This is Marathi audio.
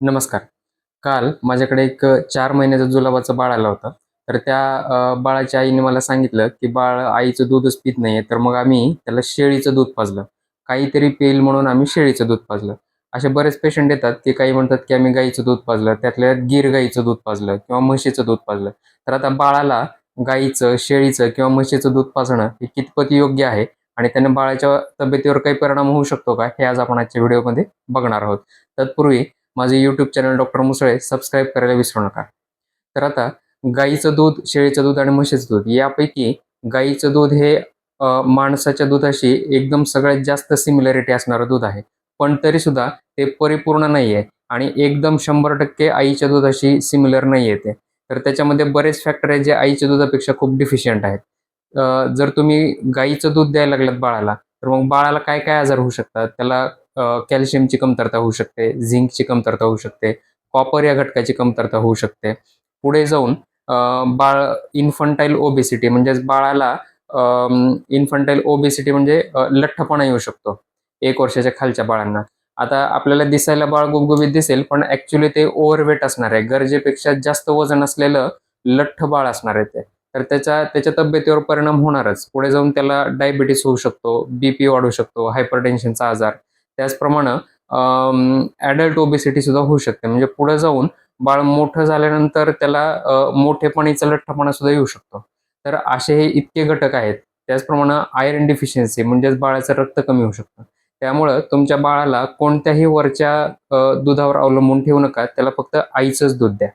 नमस्कार. काल माझ्याकडे एक चार महिन्याचं जुलाबाचं बाळ आलं होतं. तर त्या बाळाच्या आईने मला सांगितलं की बाळ आईचं दूधच पित नाहीये. तर मग आम्ही त्याला शेळीचं दूध पाजलं. काहीतरी पेल म्हणून आम्ही शेळीचं दूध पाजलं. असे बरेच पेशंट येतात की काही म्हणतात की आम्ही गाईचं दूध पाजलं. त्यातल्या गिर गाईचं दूध पाजलं किंवा म्हशीचं दूध पाजलं. तर आता बाळाला गाईचं शेळीचं किंवा म्हशीचं दूध पाजणं हे कितपत योग्य आहे आणि त्याने बाळाच्या तब्येतीवर काही परिणाम होऊ शकतो का हे आज आपण आजच्या व्हिडिओमध्ये बघणार आहोत. तत्पूर्वी माझे YouTube channel doctor Musale subscribe करायला विसरू नका. तर आता गाईचं दूध शेळीचं दूध आणि म्हशीचं दूध यापैकी गाईचं दूध हे माणसाच्या दुधाशी एकदम सगळ्यात जास्त सिमिलॅरिटी असणारं दूध आहे. पण तरी सुद्धा ते परिपूर्ण नाही आहे आणि एकदम शंभर टक्के आईच्या दुधाशी सिमिलर नाही आहे ते. तर त्याच्यामध्ये बरेच फॅक्टर आहेत जे आईच्या दुधापेक्षा खूप डिफिशियंट आहेत. जर तुम्ही गाईचं दूध द्यायला लागलात बाळाला तर मग बाळाला काय काय आजार होऊ शकतात? त्याला कॅल्शियमची कमतरता होऊ शकते झिंकची कमतरता होऊ शकते कॉपर या घटकाची कमतरता होऊ शकते. पुढे जाऊन बाळ इन्फंटाईल ओबेसिटी म्हणजेच बाळाला इन्फंटाईल ओबेसिटी म्हणजे लठ्ठपणा येऊ शकतो एक वर्षाच्या खालच्या बाळांना. आता आपल्याला दिसायला बाळ गुबगुबीत दिसेल पण ऍक्च्युली ते ओव्हरवेट असणार आहे. गरजेपेक्षा जास्त वजन असलेलं लठ्ठ बाळ असणार आहे ते. तर त्याच्या त्याच्या तब्येतीवर परिणाम होणारच. पुढे जाऊन त्याला डायबिटीस होऊ शकतो बीपी वाढू शकतो हायपरटेन्शनचा आजार. त्याचप्रमाणे ॲडल्ट ओबेसिटी सुद्धा होऊ शकते. म्हणजे पुढे जाऊन बाळ मोठं झाल्यानंतर त्याला मोठेपणीचा लठ्ठपणा सुद्धा येऊ शकतो. तर असे हे इतके घटक आहेत. त्याचप्रमाणे आयरन डिफिशियन्सी म्हणजेच बाळाचं रक्त कमी होऊ शकतं. त्यामुळं तुमच्या बाळाला कोणत्याही वरच्या दुधावर अवलंबून ठेवू नका. त्याला फक्त आईचंच दूध द्या.